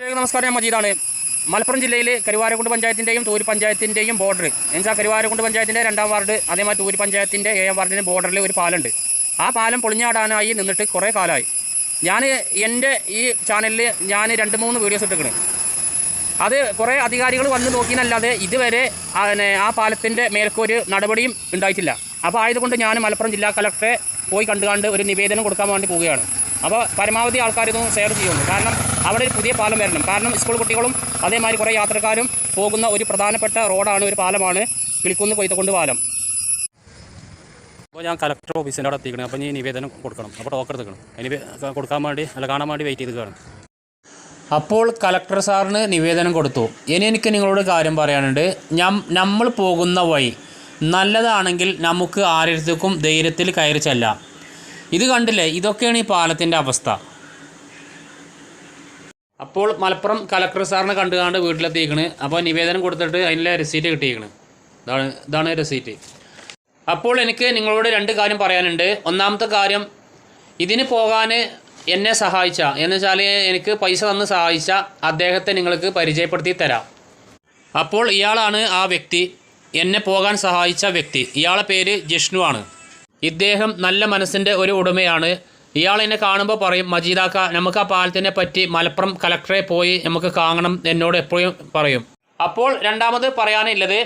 നമസ്കാരം ഞാൻ മജീദാണ്. മലപ്പുറം ജില്ലയിൽ കരുവാരക്കുണ്ട് പഞ്ചായത്തിന്റെയും തൂര് പഞ്ചായത്തിന്റെയും ബോർഡർ എന്നുവെച്ചാൽ കരുവാരക്കുണ്ട് പഞ്ചായത്തിന്റെ രണ്ടാം വാർഡ് അതേമാതിരി തൂര് പഞ്ചായത്തിന്റെ ഏഴാം വാർഡിന്റെ ബോർഡറിൽ ഒരു പാലുണ്ട് ആ പാലം പൊളിഞ്ഞാടാനായി നിന്നിട്ട് കുറേ കാലമായി. ഞാൻ എന്റെ ഈ ചാനലിൽ ഞാൻ രണ്ട് മൂന്ന് വീഡിയോസ് ഇട്ടിരിക്കണ്. അത് കുറേ അധികാരികൾ വന്ന് നോക്കിയെന്നല്ലാതെ ഇതുവരെ ആ, പാലത്തിന്റെ മേൽക്കൊരു നടപടിയും ഉണ്ടായിട്ടില്ല. അപ്പോൾ ആയതുകൊണ്ട് ഞാൻ മലപ്പുറം ജില്ലാ കളക്ടറെ പോയി കണ്ടുകാണ്ട് ഒരു നിവേദനം കൊടുക്കാൻ വേണ്ടി പോവുകയാണ്. അപ്പോൾ പരമാവധി ആൾക്കാർ ഇതൊന്നും ഷെയർ ചെയ്യുന്നു കാരണം അവിടെ ഒരു പുതിയ പാലം വരണം. കാരണം സ്കൂൾ കുട്ടികളും അതേമാതിരി കുറേ യാത്രക്കാരും പോകുന്ന ഒരു പ്രധാനപ്പെട്ട റോഡാണ് ഒരു പാലമാണ് കിളിക്കുന്ന് കൊയ്ത്തക്കൊണ്ട് പാലം. അപ്പോൾ ഞാൻ കളക്ടർ ഓഫീസിന്റെ അവിടെ എത്തിക്കണം അപ്പോൾ ഞാൻ നിവേദനം കൊടുക്കണം. അപ്പോൾ ടോക്കർ എടുക്കണം. അതിന് കൊടുക്കാൻ വേണ്ടി അല്ല കാണാൻ വേണ്ടി വെയിറ്റ് ചെയ്ത് കാണും അപ്പോൾ കളക്ടർ സാറിന് നിവേദനം കൊടുത്തു. ഇനി എനിക്ക് നിങ്ങളോട് കാര്യം പറയാനുണ്ട്. നമ്മൾ പോകുന്ന വഴി നല്ലതാണെങ്കിൽ നമുക്ക് ആരുടെ ധൈര്യത്തിൽ കയറി ചെല്ലാം. ഇത് കണ്ടില്ലേ? ഇതൊക്കെയാണ് ഈ പാലത്തിന്റെ അവസ്ഥ. അപ്പോൾ മലപ്പുറം കലക്ടർ സാറിനെ കണ്ടുകാണ്ട് വീട്ടിലെത്തിക്കണ് അപ്പോൾ നിവേദനം കൊടുത്തിട്ട് അതിന്റെ റെസീറ്റ് കിട്ടിയിരിക്കണ് ഇതാണ് ഇതാണ് റെസീറ്റ് അപ്പോൾ എനിക്ക് നിങ്ങളോട് രണ്ട് കാര്യം പറയാനുണ്ട്. ഒന്നാമത്തെ കാര്യം ഇതിന് പോകാൻ എന്നെ സഹായിച്ച. എന്ന് വെച്ചാൽ എനിക്ക് പൈസ തന്ന് സഹായിച്ച അദ്ദേഹത്തെ നിങ്ങൾക്ക് പരിചയപ്പെടുത്തി തരാം. അപ്പോൾ ഇയാളാണ് ആ വ്യക്തി. എന്നെ പോകാൻ സഹായിച്ച വ്യക്തി. ഇയാളെ പേര് ജിഷ്ണു ആണ്. ഇദ്ദേഹം നല്ല മനസ്സിന്റെ ഒരു ഉടമയാണ്. ഇയാൾ എന്നെ കാണുമ്പോൾ പറയും മജീദാക്ക നമുക്ക് ആ പാലത്തിനെ പറ്റി മലപ്പുറം കലക്ടറെ പോയി നമുക്ക് കാണണം എന്നോട് എപ്പോഴും പറയും. അപ്പോൾ രണ്ടാമത് പറയാനുള്ളത്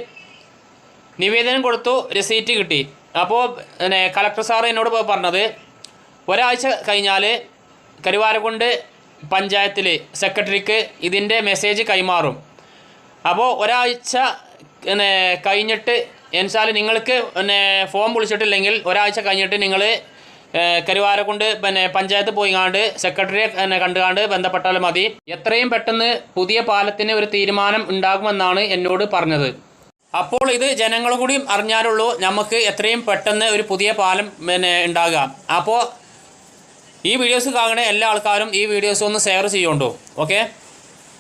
നിവേദനം കൊടുത്തു രസീറ്റ് കിട്ടി. അപ്പോൾ പിന്നെ കളക്ടർ സാർ എന്നോട് പറഞ്ഞത് ഒരാഴ്ച കഴിഞ്ഞാൽ കരുവാരക്കുണ്ട് പഞ്ചായത്തിൽ സെക്രട്ടറിക്ക് ഇതിന്റെ മെസ്സേജ് കൈമാറും. അപ്പോൾ ഒരാഴ്ച കഴിഞ്ഞിട്ട് എന്നുവെച്ചാൽ നിങ്ങൾക്ക് പിന്നെ ഫോം വിളിച്ചിട്ടില്ലെങ്കിൽ ഒരാഴ്ച കഴിഞ്ഞിട്ട് നിങ്ങൾ കരുവാര കൊണ്ട് പിന്നെ പഞ്ചായത്ത് പോയി പോയിങ്ങാണ്ട് സെക്രട്ടറിയെ പിന്നെ കണ്ടുകാണ്ട് ബന്ധപ്പെട്ടാൽ മതി. എത്രയും പെട്ടെന്ന് പുതിയ പാലത്തിന് ഒരു തീരുമാനം ഉണ്ടാകുമെന്നാണ് എന്നോട് പറഞ്ഞത്. അപ്പോൾ ഇത് ജനങ്ങളും കൂടി അറിഞ്ഞാലുള്ളൂ നമുക്ക് എത്രയും പെട്ടെന്ന് ഒരു പുതിയ പാലം പിന്നെ ഉണ്ടാകുക. അപ്പോൾ ഈ വീഡിയോസ് കാണുന്ന എല്ലാ ആൾക്കാരും ഈ വീഡിയോസ് ഒന്ന് ഷെയർ ചെയ്യുന്നുണ്ടോ ഓക്കെ